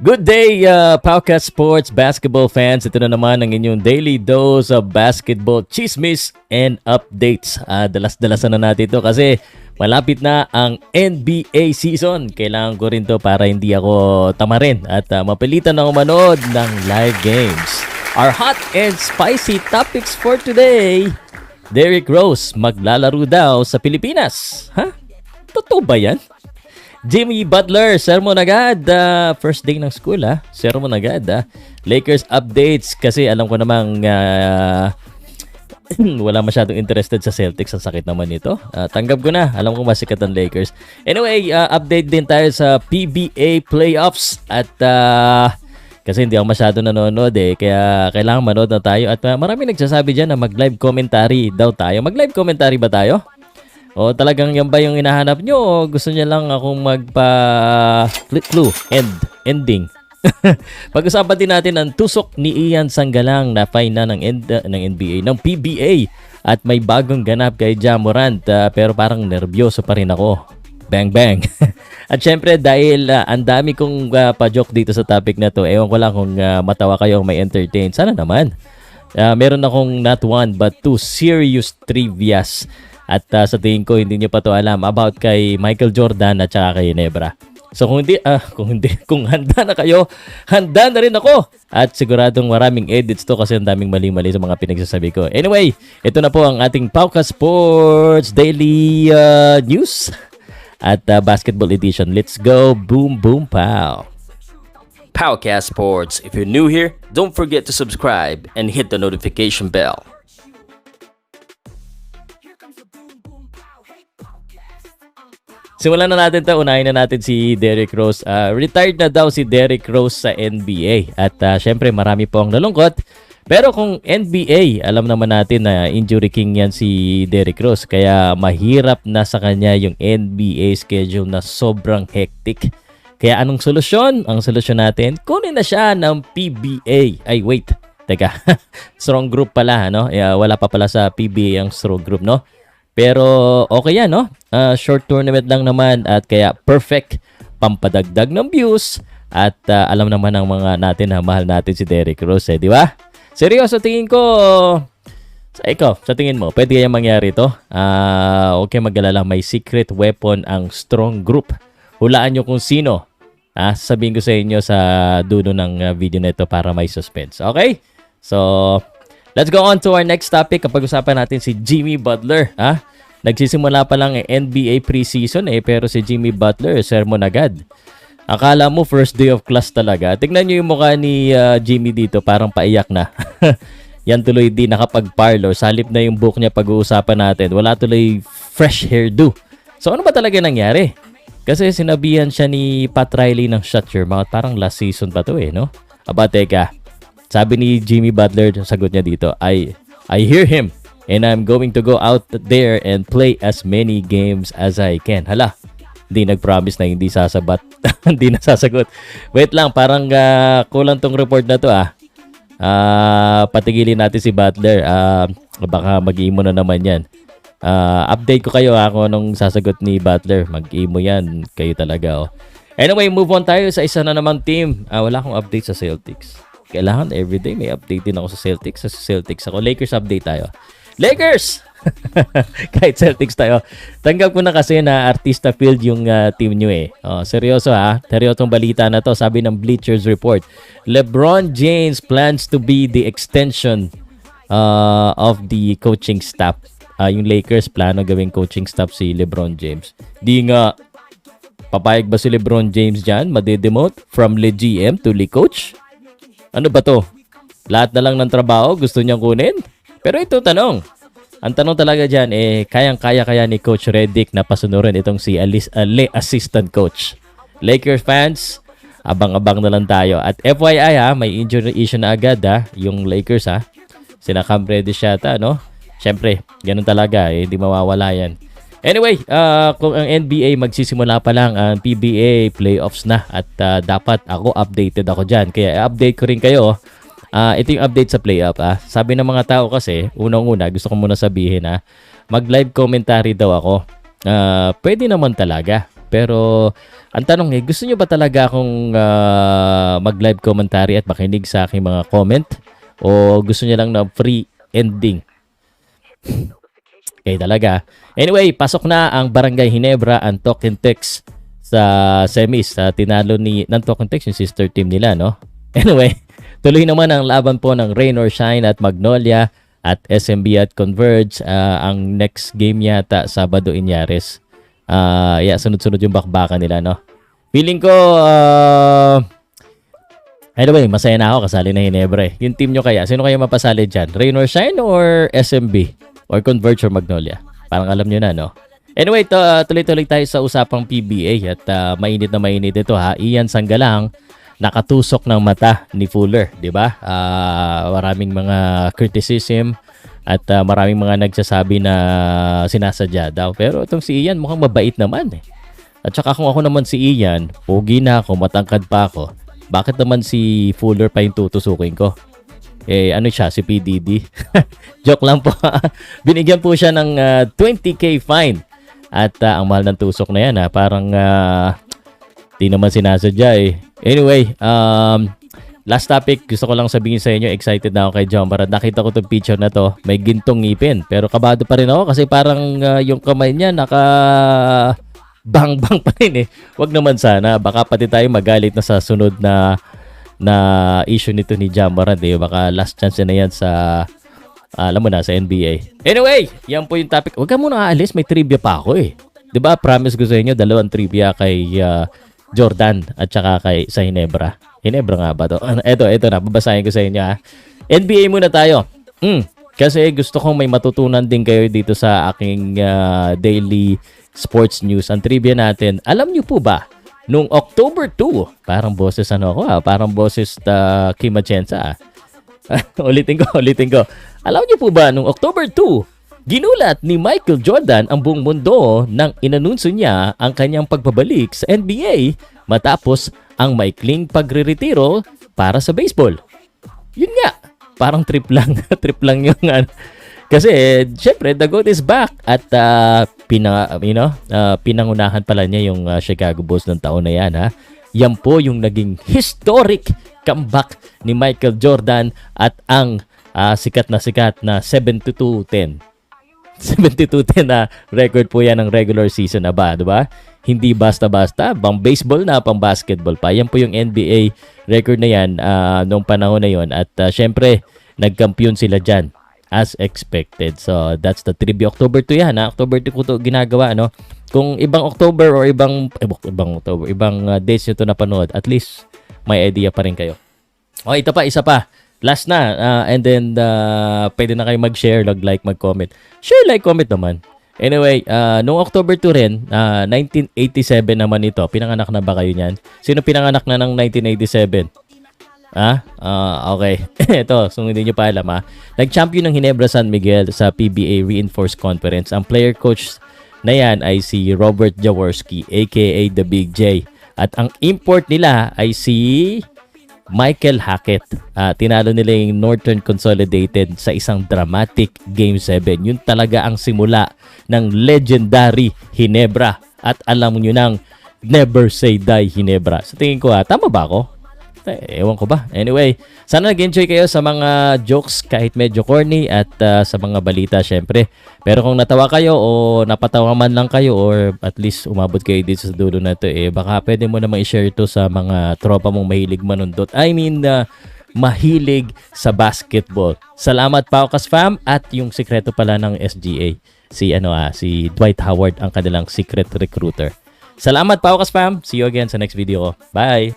Good day, uh, Pauka Sports basketball fans. Ito na naman ang inyong daily dose of basketball chismis and updates. Uh, dalas-dalasan na natin ito kasi malapit na ang NBA season. Kailangan ko rin to para hindi ako tamarin at uh, mapilitan ako manood ng live games. Our hot and spicy topics for today. Derrick Rose maglalaro daw sa Pilipinas. Ha? Totoo ba yan? Jimmy Butler, sermon agad. Uh, first day ng school ha. Sermon agad ha. Lakers updates kasi alam ko namang uh, wala masyadong interested sa Celtics. Ang sakit naman nito. Uh, tanggap ko na. Alam ko masikat ang Lakers. Anyway, uh, update din tayo sa PBA playoffs at uh, kasi hindi ako masyado nanonood eh. Kaya kailangan manood na tayo. At uh, marami nagsasabi dyan na mag-live commentary daw tayo. Mag-live commentary ba tayo? O talagang yan ba yung hinahanap nyo o gusto niya lang akong magpa clue end ending. Pag-usapan din natin ang tusok ni Ian Sanggalang na fine na ng, end, uh, ng NBA, ng PBA at may bagong ganap kay Jamorant uh, pero parang nervyoso pa rin ako. Bang bang. at syempre dahil uh, ang dami kong uh, pa-joke dito sa topic na to, ewan ko lang kung uh, matawa kayo o may entertain. Sana naman. Uh, meron akong not one but two serious trivias at uh, sa tingin ko hindi niyo pa to alam about kay Michael Jordan at saka kay Nebra. So kung hindi, ah, kung hindi, kung handa na kayo, handa na rin ako. At siguradong maraming edits to kasi ang daming mali-mali sa mga pinagsasabi ko. Anyway, ito na po ang ating Pauka Sports Daily uh, News at uh, Basketball Edition. Let's go, boom, boom, pow. Powcast Sports. If you're new here, don't forget to subscribe and hit the notification bell. Simulan na natin to. Unahin na natin si Derrick Rose. Uh, retired na daw si Derrick Rose sa NBA. At uh, syempre marami po ang nalungkot. Pero kung NBA, alam naman natin na injury king yan si Derrick Rose. Kaya mahirap na sa kanya yung NBA schedule na sobrang hectic. Kaya anong solusyon? Ang solusyon natin, kunin na siya ng PBA. Ay, wait. Teka, strong group pala, no? Uh, wala pa pala sa PBA ang strong group, no? Pero okay yan, no? Uh, short tournament lang naman at kaya perfect pampadagdag ng views at uh, alam naman ng mga natin na mahal natin si Derrick Rose, eh, di ba? Seryoso, tingin ko, sa ikaw, sa tingin mo, pwede kaya mangyari ito? Uh, okay mag-alala, may secret weapon ang strong group. Hulaan nyo kung sino. Ah, sabihin ko sa inyo sa dulo ng video na ito para may suspense. Okay? So, Let's go on to our next topic. Kapag-usapan natin si Jimmy Butler. Ha? Nagsisimula pa lang ang NBA preseason eh, pero si Jimmy Butler, sermon agad. Akala mo first day of class talaga. Tignan niyo yung mukha ni uh, Jimmy dito, parang paiyak na. Yan tuloy di nakapag-parlor. Salip na yung book niya pag-uusapan natin. Wala tuloy fresh hairdo. So ano ba talaga nangyari? Kasi sinabihan siya ni Pat Riley ng shut your mouth. Parang last season pa to eh, no? Aba, teka. Sabi ni Jimmy Butler, sagot niya dito, I, I hear him and I'm going to go out there and play as many games as I can. Hala, hindi nag-promise na hindi sasabat. hindi na sasagot. Wait lang, parang uh, kulang tong report na to ah. Uh, patigilin natin si Butler. Uh, baka mag-imo na naman yan. Uh, update ko kayo ako nung sasagot ni Butler. Mag-imo yan. Kayo talaga oh. Anyway, move on tayo sa isa na namang team. Uh, wala akong update sa Celtics kailangan everyday may update din ako sa Celtics. Sa Celtics ako. Lakers update tayo. Lakers! Kahit Celtics tayo. Tanggap ko na kasi na artista field yung uh, team nyo eh. Oh, seryoso ha. Seryosong balita na to. Sabi ng Bleachers Report. LeBron James plans to be the extension uh, of the coaching staff. Uh, yung Lakers plano gawing coaching staff si LeBron James. Di nga papayag ba si LeBron James dyan? Madedemote from le GM to le coach? Ano ba to? Lahat na lang ng trabaho gusto niyang kunin? Pero ito tanong. Ang tanong talaga dyan, eh, kayang-kaya kaya ni Coach Redick na pasunurin itong si Alice, uh, assistant coach. Lakers fans, abang-abang na lang tayo. At FYI ha, may injury issue na agad ha, yung Lakers ha. Sina Cam Reddish yata, no? Siyempre, ganun talaga, eh, hindi mawawala yan. Anyway, uh, kung ang NBA magsisimula pa lang ang PBA playoffs na at uh, dapat ako updated ako dyan. Kaya update ko rin kayo. Uh, ito yung update sa playoff. Ah. Sabi ng mga tao kasi, unang-una, gusto ko muna sabihin ha, mag-live commentary daw ako. Uh, pwede naman talaga. Pero ang tanong eh, gusto nyo ba talaga akong ah, mag-live commentary at makinig sa aking mga comment? O gusto nyo lang na free ending? Okay talaga. Anyway, pasok na ang Barangay Hinebra ang Token Tex sa semis. Sa tinalo ni ng Token Tex yung sister team nila, no? Anyway, tuloy naman ang laban po ng Rain or Shine at Magnolia at SMB at Converge. Ah, ang next game yata Sabado Inyares. Ah, yeah, sunod-sunod yung bakbakan nila, no? Feeling ko ah, Anyway, masaya na ako kasali na Hinebra eh. Yung team nyo kaya, sino kaya mapasali dyan? Rain or Shine or SMB? Or Converge or Magnolia? Parang alam nyo na, no? Anyway, to, uh, tuloy-tuloy tayo sa usapang PBA at uh, mainit na mainit ito ha. Ian Sanggalang nakatusok ng mata ni Fuller, di ba? Ah, maraming mga criticism at ah, maraming mga nagsasabi na sinasadya daw. Pero itong si Ian mukhang mabait naman eh. At saka kung ako naman si Ian, pogi na ako, matangkad pa ako. Bakit naman si Fuller pa yung tutusukin ko? Eh, ano siya, si PDD? Joke lang po. Binigyan po siya ng ah, 20k fine. At ah, ang mahal ng tusok na yan ha, parang ah, di naman sinasadya eh. Anyway, um, last topic, gusto ko lang sabihin sa inyo, excited na ako kay John Barad. Nakita ko itong picture na to, may gintong ngipin. Pero kabado pa rin ako kasi parang ah, yung kamay niya naka bang-bang pa rin eh. Wag naman sana, baka pati tayo magalit na sa sunod na na issue nito ni Jamaran eh. Baka last chance na yan sa ah, alam mo na sa NBA. Anyway, yan po yung topic. Huwag ka muna aalis, may trivia pa ako eh. 'Di ba? Promise ko sa inyo dalawang trivia kay ah, Jordan at saka kay sa Hinebra. Hinebra nga ba to? Ano, eto, eto na, babasahin ko sa inyo ha. NBA muna tayo. Mm, kasi gusto kong may matutunan din kayo dito sa aking ah, daily sports news. Ang trivia natin, alam niyo po ba, nung October 2, parang boses ano ako ah, parang boses uh, Kim Atienza ah. ulitin ko, ulitin ko. Alam niyo po ba, nung October 2, ginulat ni Michael Jordan ang buong mundo nang inanunsyo niya ang kanyang pagbabalik sa NBA matapos ang maikling pagre-retiro para sa baseball. Yun nga, parang trip lang, trip lang yung ano. Kasi, syempre, the GOAT is back at uh, pina, you know, uh, pinangunahan pala niya yung uh, Chicago Bulls ng taon na yan. Ha? Yan po yung naging historic comeback ni Michael Jordan at ang ah, sikat na sikat na 72-10. 72-10 na record po yan ng regular season na ba, di ba? Hindi basta-basta, pang baseball na, pang basketball pa. Yan po yung NBA record na yan ah, noong panahon na yon At ah, syempre, nagkampiyon sila dyan as expected. So, that's the trivia. October 2 yan, ha? October 2 ko to ginagawa, no? Kung ibang October or ibang, eh, ibang October, ibang ah, dates nyo to napanood, at least may idea pa rin kayo. Oh, ito pa, isa pa. Last na. ah, and then, uh, pwede na kayo mag-share, mag-like, mag-comment. Share, like, comment naman. Anyway, uh, noong October 2 rin, ah, 1987 naman ito. Pinanganak na ba kayo niyan? Sino pinanganak na ng 1987? Ah, ah, okay. ito, so hindi nyo pa alam ha. Nag-champion ng Hinebra San Miguel sa PBA Reinforced Conference. Ang player coach na yan ay si Robert Jaworski, aka The Big J. At ang import nila ay si Michael Hackett. Ah, tinalo nila yung Northern Consolidated sa isang dramatic Game 7. Yun talaga ang simula ng legendary Hinebra. At alam nyo nang never say die Hinebra. Sa tingin ko ha, tama ba ako? Eh, ewan ko ba. Anyway, sana nag-enjoy kayo sa mga jokes kahit medyo corny at ah, sa mga balita syempre. Pero kung natawa kayo o napatawa man lang kayo or at least umabot kayo dito sa dulo na to eh baka pwede mo naman i-share to sa mga tropa mong mahilig manundot. I mean, ah, mahilig sa basketball. Salamat Paukas fam at yung sikreto pala ng SGA si ano ah si Dwight Howard ang kanilang secret recruiter. Salamat Paukas fam. See you again sa next video ko. Bye.